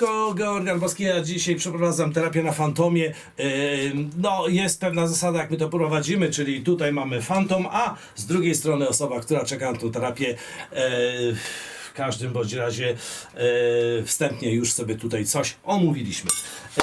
nazwisko Boski, ja dzisiaj przeprowadzam terapię na fantomie. No, jest pewna zasada, jak my to prowadzimy, czyli tutaj mamy fantom, a z drugiej strony osoba, która czeka na tą terapię. Yy, W każdym bądź razie yy, wstępnie już sobie tutaj coś omówiliśmy.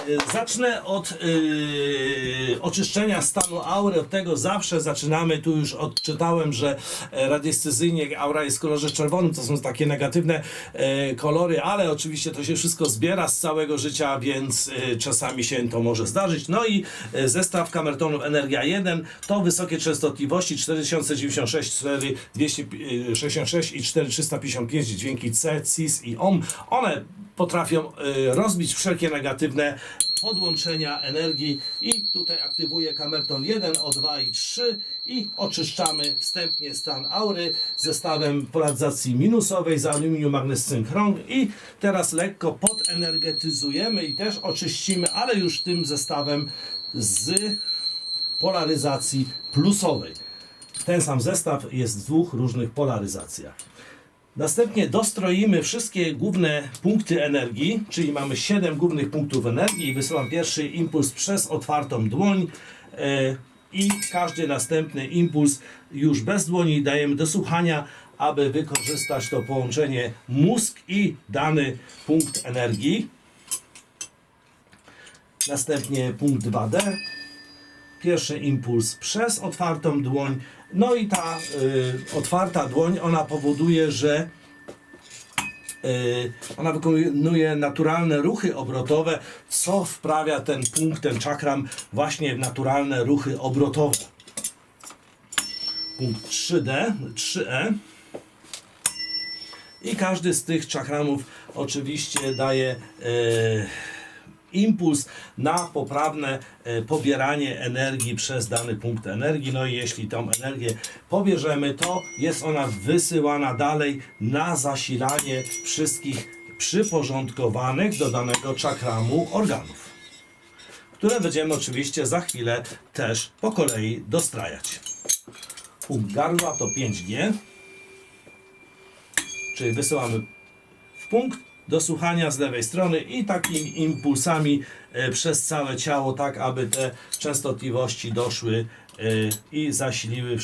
Yy, Zacznę od yy, oczyszczenia stanu aury. Od tego zawsze zaczynamy. Tu już odczytałem, że e, radiestezyjnie aura jest w kolorze czerwonym. To są takie negatywne e, kolory, ale oczywiście to się wszystko zbiera z całego życia, więc e, czasami się to może zdarzyć. No i e, zestaw kamertonów Energia 1 to wysokie częstotliwości 4096, 4266 i 4355 dźwięki C, CIS i OM. One potrafią e, rozbić wszelkie negatywne podłączenia energii i tutaj aktywuję kamerton 1, O2 i 3 i oczyszczamy wstępnie stan aury zestawem polaryzacji minusowej z aluminium magnes synchron i teraz lekko podenergetyzujemy i też oczyścimy, ale już tym zestawem z polaryzacji plusowej. Ten sam zestaw jest w dwóch różnych polaryzacjach. Następnie dostroimy wszystkie główne punkty energii, czyli mamy 7 głównych punktów energii wysyłam pierwszy impuls przez otwartą dłoń e, i każdy następny impuls już bez dłoni dajemy do słuchania, aby wykorzystać to połączenie mózg i dany punkt energii. Następnie punkt 2D pierwszy impuls przez otwartą dłoń. No i ta y, otwarta dłoń, ona powoduje, że y, ona wykonuje naturalne ruchy obrotowe, co wprawia ten punkt, ten czakram właśnie w naturalne ruchy obrotowe. Punkt 3D, 3E. I każdy z tych czakramów oczywiście daje e, impuls na poprawne e, pobieranie energii przez dany punkt energii. No i jeśli tą energię pobierzemy, to jest ona wysyłana dalej na zasilanie wszystkich przyporządkowanych do danego czakramu organów, które będziemy oczywiście za chwilę też po kolei dostrajać. Punkt gardła to 5G czyli wysyłamy w punkt do słuchania z lewej strony i takimi impulsami e, przez całe ciało, tak aby te częstotliwości doszły e, i zasiliły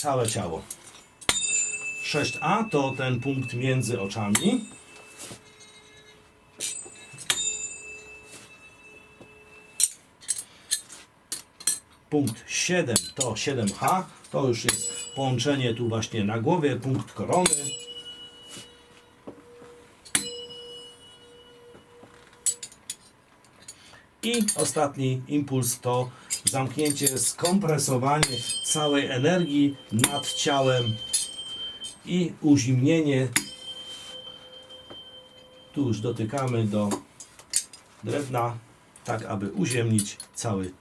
całe ciało. 6A to ten punkt między oczami. Punkt 7 to 7H, to już jest połączenie tu właśnie na głowie, punkt korony. I ostatni impuls to zamknięcie, skompresowanie całej energii nad ciałem i uzimnienie. Tu już dotykamy do drewna, tak aby uziemnić cały,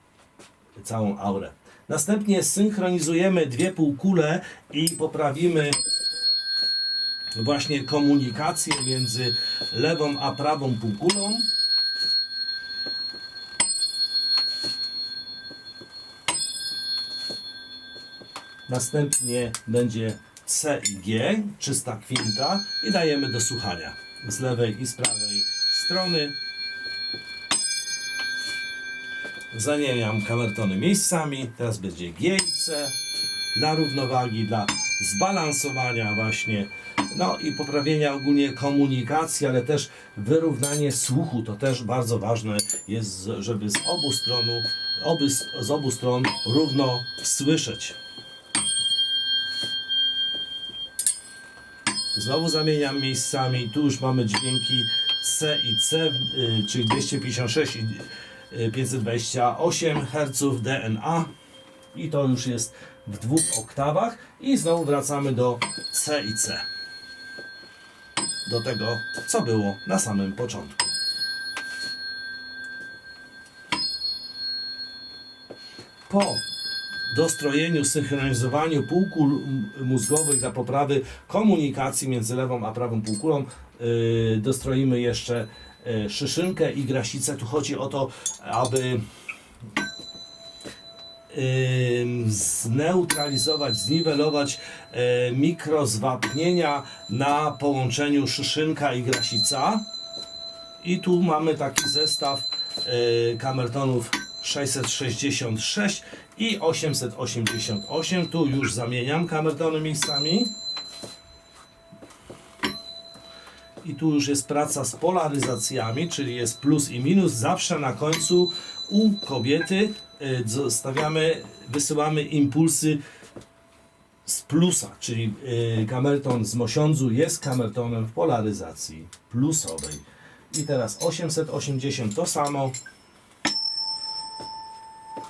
całą aurę. Następnie synchronizujemy dwie półkule i poprawimy właśnie komunikację między lewą a prawą półkulą. Następnie będzie C i G, czysta kwinta i dajemy do słuchania. Z lewej i z prawej strony. Zamieniam kamertony miejscami, teraz będzie G i C. Dla równowagi, dla zbalansowania właśnie, no i poprawienia ogólnie komunikacji, ale też wyrównanie słuchu, to też bardzo ważne jest, żeby z obu stron, oby, z obu stron równo słyszeć. Znowu zamieniam miejscami. Tu już mamy dźwięki C i C, y, czyli 256 i y, 528 Hz DNA. I to już jest w dwóch oktawach. I znowu wracamy do C i C. Do tego, co było na samym początku. Po dostrojeniu, synchronizowaniu półkul mózgowych dla poprawy komunikacji między lewą a prawą półkulą yy, dostroimy jeszcze yy, szyszynkę i grasicę. Tu chodzi o to, aby zneutralizować, zniwelować e, mikrozwapnienia na połączeniu szyszynka i grasica. I tu mamy taki zestaw kamertonów 666 i 888. Tu już zamieniam kamertony miejscami. I tu już jest praca z polaryzacjami, czyli jest plus i minus. Zawsze na końcu u kobiety y, zostawiamy, wysyłamy impulsy z plusa, czyli y, kamerton z mosiądzu jest kamertonem w polaryzacji plusowej. I teraz 880 to samo.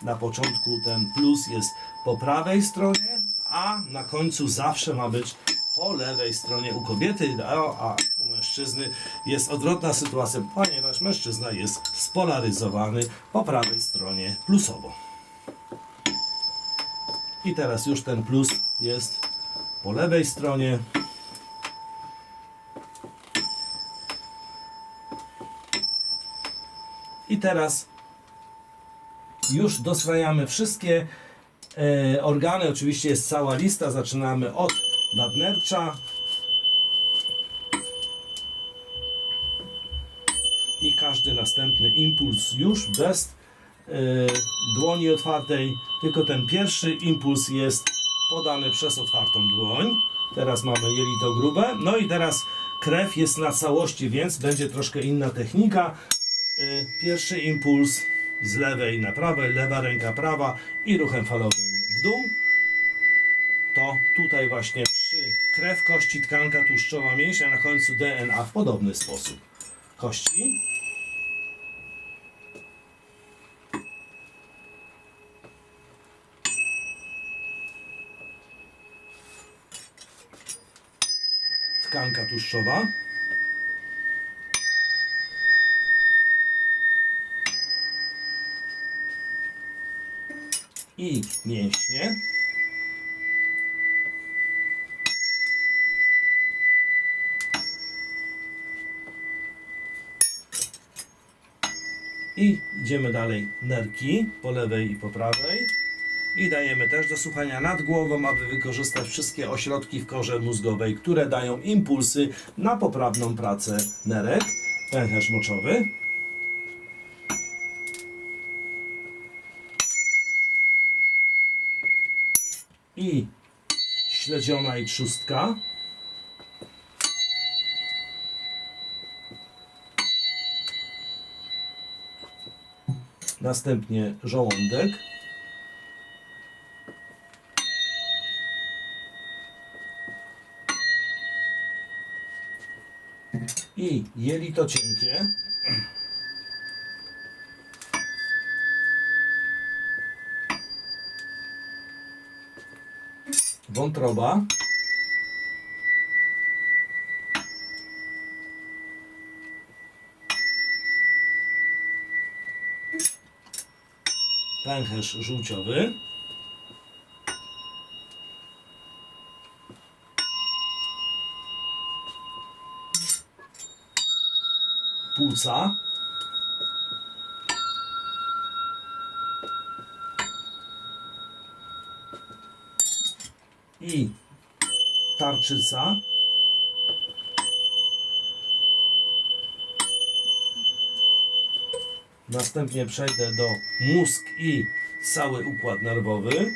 Na początku ten plus jest po prawej stronie, a na końcu zawsze ma być po lewej stronie u kobiety, a, u mężczyzny jest odwrotna sytuacja, ponieważ mężczyzna jest spolaryzowany po prawej stronie plusowo. I teraz już ten plus jest po lewej stronie. I teraz już dostrajamy wszystkie e, organy. Oczywiście jest cała lista. Zaczynamy od nadnercza. I każdy następny impuls już bez e, dłoni otwartej, tylko ten pierwszy impuls jest podany przez otwartą dłoń. Teraz mamy jelito grube. No i teraz krew jest na całości, więc będzie troszkę inna technika. Y, Pierwszy impuls z lewej na prawej, lewa ręka prawa i ruchem falowym w dół. To tutaj właśnie przy krew, kości, tkanka tłuszczowa, mięśnia, na końcu DNA w podobny sposób. Kości. Tkanka tłuszczowa. I mięśnie. I idziemy dalej nerki po lewej i po prawej. I dajemy też do słuchania nad głową, aby wykorzystać wszystkie ośrodki w korze mózgowej, które dają impulsy na poprawną pracę nerek. Pęcherz moczowy. i śledziona i trzustka. Następnie żołądek. I jelito cienkie. Wątroba. Pęcherz żółciowy. Płuca. I tarczyca. Następnie przejdę do mózg i cały układ nerwowy.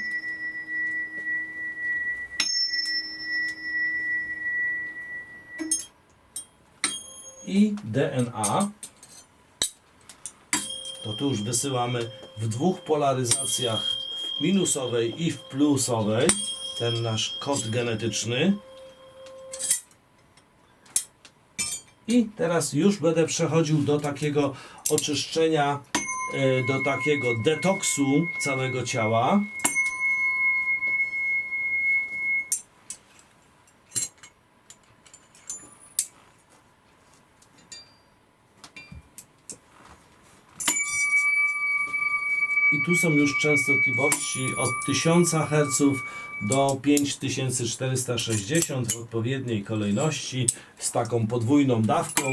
I DNA. To tu już wysyłamy w dwóch polaryzacjach w minusowej i w plusowej ten nasz kod genetyczny. I teraz już będę przechodził do takiego oczyszczenia, e, do takiego detoksu całego ciała. Tu są już częstotliwości od 1000 Hz do 5460 w odpowiedniej kolejności z taką podwójną dawką.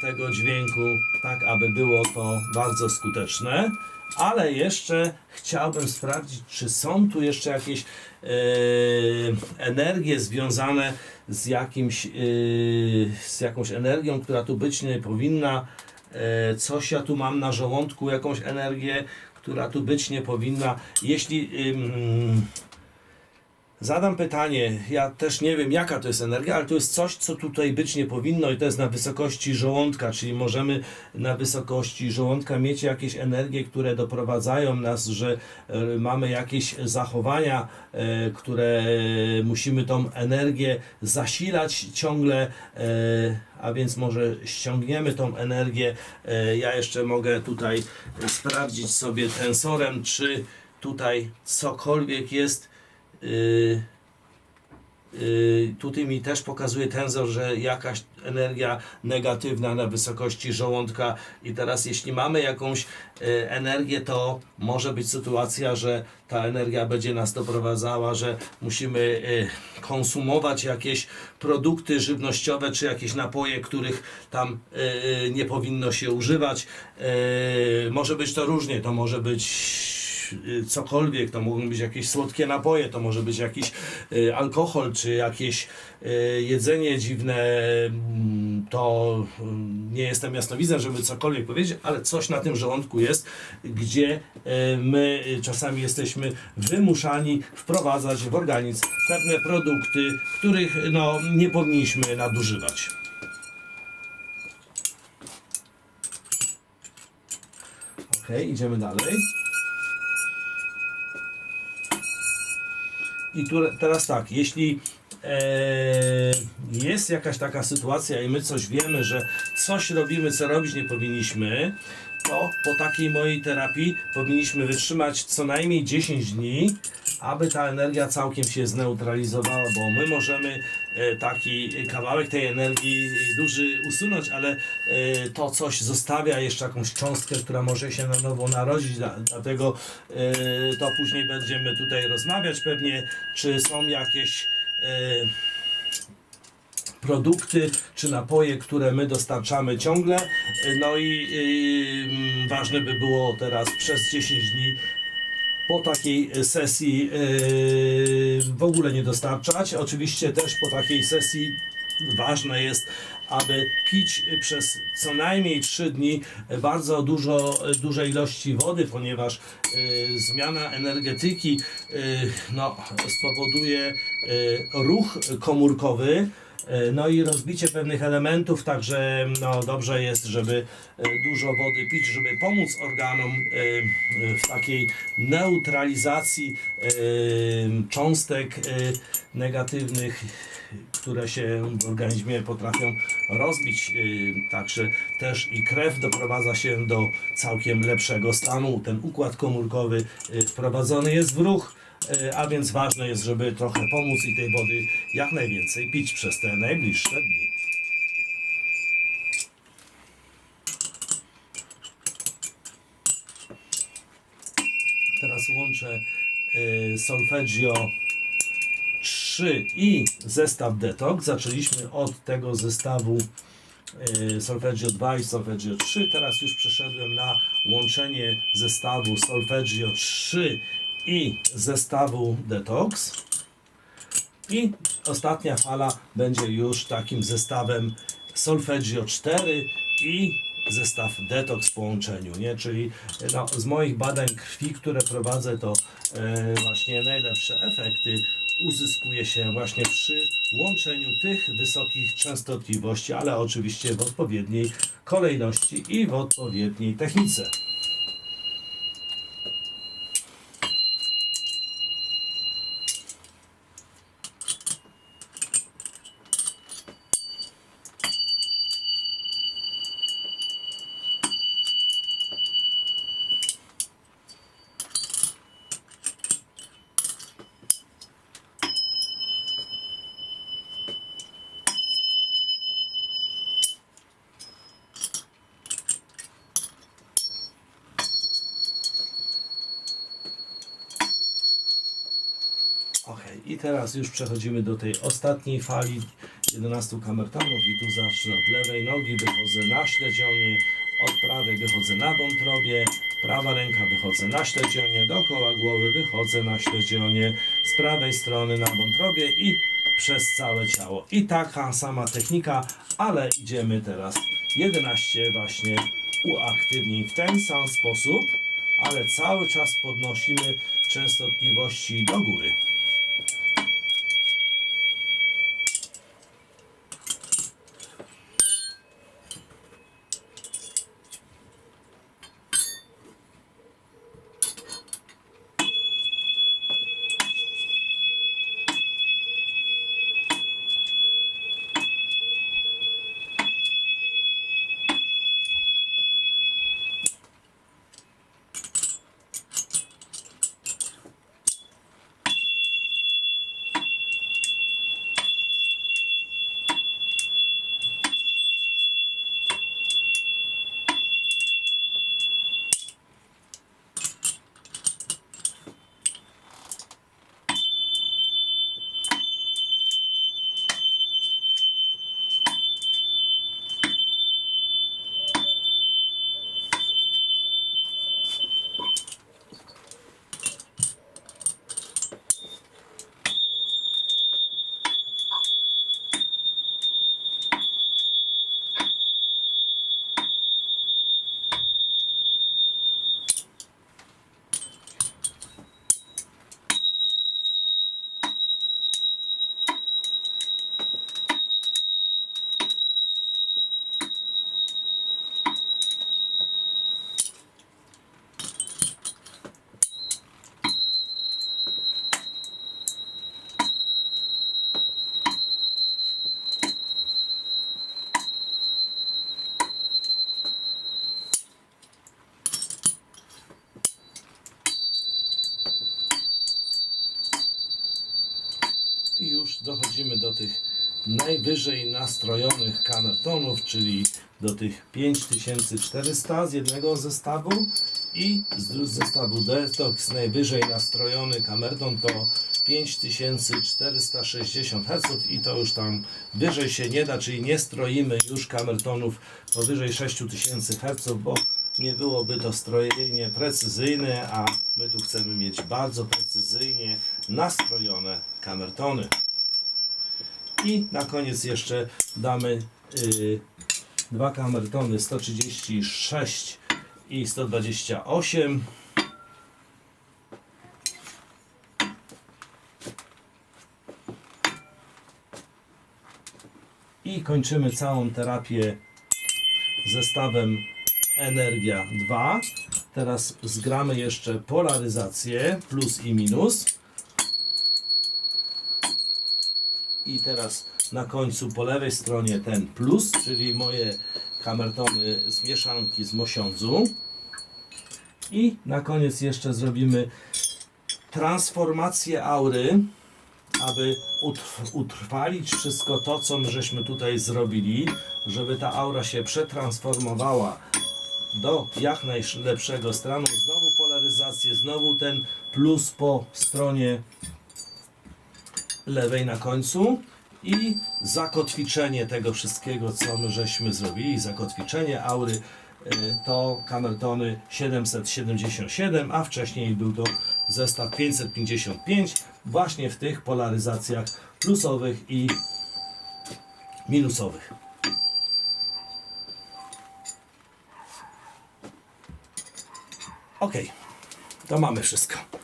tego dźwięku, tak aby było to bardzo skuteczne. Ale jeszcze chciałbym sprawdzić, czy są tu jeszcze jakieś e, energie związane z, jakimś, e, z jakąś energią, która tu być nie powinna. E, coś ja tu mam na żołądku, jakąś energię, która tu być nie powinna. Jeśli zadam pytanie, ja też nie wiem jaka to jest energia, ale to jest coś, co tutaj być nie powinno i to jest na wysokości żołądka, czyli możemy na wysokości żołądka mieć jakieś energie, które doprowadzają nas, że e, mamy jakieś zachowania, e, które musimy tą energię zasilać ciągle, e, a więc może ściągniemy tą energię. Ja jeszcze mogę tutaj sprawdzić sobie tensorem, czy tutaj cokolwiek jest. Yy, tutaj mi też pokazuje tensor, że jakaś energia negatywna na wysokości żołądka i teraz jeśli mamy jakąś yy, energię, to może być sytuacja, że ta energia będzie nas doprowadzała, że musimy yy, konsumować jakieś produkty żywnościowe czy jakieś napoje, których tam yy, nie powinno się używać. Yy, może być to różnie, to może być y, cokolwiek, to mogą być jakieś słodkie napoje, to może być jakiś y, alkohol, czy jakieś y, jedzenie dziwne, mm, to nie jestem jasnowidzem, żeby cokolwiek powiedzieć, ale coś na tym żołądku jest, gdzie my czasami jesteśmy wymuszani wprowadzać w organizm pewne produkty, których no, nie powinniśmy nadużywać. Ok, idziemy dalej. I tu, teraz tak, jeśli e, jest jakaś taka sytuacja i my coś wiemy, że coś robimy, co robić nie powinniśmy, to po takiej mojej terapii powinniśmy wytrzymać co najmniej 10 dni, aby ta energia całkiem się zneutralizowała, bo my możemy e, taki kawałek tej energii duży usunąć, ale e, to coś zostawia jeszcze jakąś cząstkę, która może się na nowo narodzić, dla- dlatego e, to później będziemy tutaj rozmawiać pewnie, czy są jakieś produkty czy napoje, które my dostarczamy ciągle. No i yy, ważne by było teraz przez 10 dni po takiej sesji yy, w ogóle nie dostarczać. Oczywiście też po takiej sesji ważne jest, aby pić przez co najmniej 3 dni bardzo dużo, duże ilości wody, ponieważ yy, zmiana energetyki yy, no, spowoduje yy, ruch komórkowy. E, No i rozbicie pewnych elementów, także no, dobrze jest, żeby e, dużo wody pić, żeby pomóc organom e, w takiej neutralizacji cząstek negatywnych, które się w organizmie potrafią rozbić. Także też i krew doprowadza się do całkiem lepszego stanu. Ten układ komórkowy wprowadzony jest w ruch. E, A więc ważne jest, żeby trochę pomóc i tej wody jak najwięcej pić przez te najbliższe dni. Teraz łączę e, solfeggio 3 i zestaw detox. Zaczęliśmy od tego zestawu e, solfeggio 2 i solfeggio 3. Teraz już przeszedłem na łączenie zestawu solfeggio 3 i zestawu detox. I ostatnia fala będzie już takim zestawem solfeggio 4 i zestaw detox w połączeniu, nie? Czyli no, z moich badań krwi, które prowadzę, to e, właśnie najlepsze efekty uzyskuje się właśnie przy łączeniu tych wysokich częstotliwości, ale oczywiście w odpowiedniej kolejności i w odpowiedniej technice. Ok, i teraz już przechodzimy do tej ostatniej fali. 11 kamertonów i tu zacznę od lewej nogi, wychodzę na śledzionie, od prawej wychodzę na wątrobie, prawa ręka wychodzę na śledzionie, dookoła głowy wychodzę na śledzionie, z prawej strony na wątrobie i przez całe ciało. I taka sama technika, ale idziemy teraz 11 właśnie uaktywnień w ten sam sposób, ale cały czas podnosimy częstotliwości do góry. Czyli do tych 5400 z jednego zestawu i z zestawu Detox najwyżej nastrojony kamerton to 5460 Hz i to już tam wyżej się nie da, czyli nie stroimy już kamertonów powyżej 6000 Hz, bo nie byłoby to strojenie precyzyjne, a my tu chcemy mieć bardzo precyzyjnie nastrojone kamertony. I na koniec jeszcze damy dwa kamertony 136 i 128. I kończymy całą terapię zestawem Energia 2. Teraz zgramy jeszcze polaryzację plus i minus. Teraz na końcu po lewej stronie ten plus, czyli moje kamertony z mieszanki z mosiądzu. I na koniec jeszcze zrobimy transformację aury, aby utrw- utrwalić wszystko to, co my żeśmy tutaj zrobili, żeby ta aura się przetransformowała do jak najlepszego stanu. Znowu polaryzację, znowu ten plus po stronie lewej na końcu i zakotwiczenie tego wszystkiego, co my żeśmy zrobili, zakotwiczenie aury y, to kamertony 777, a wcześniej był to zestaw 555 właśnie w tych polaryzacjach plusowych i minusowych. Ok, to mamy wszystko.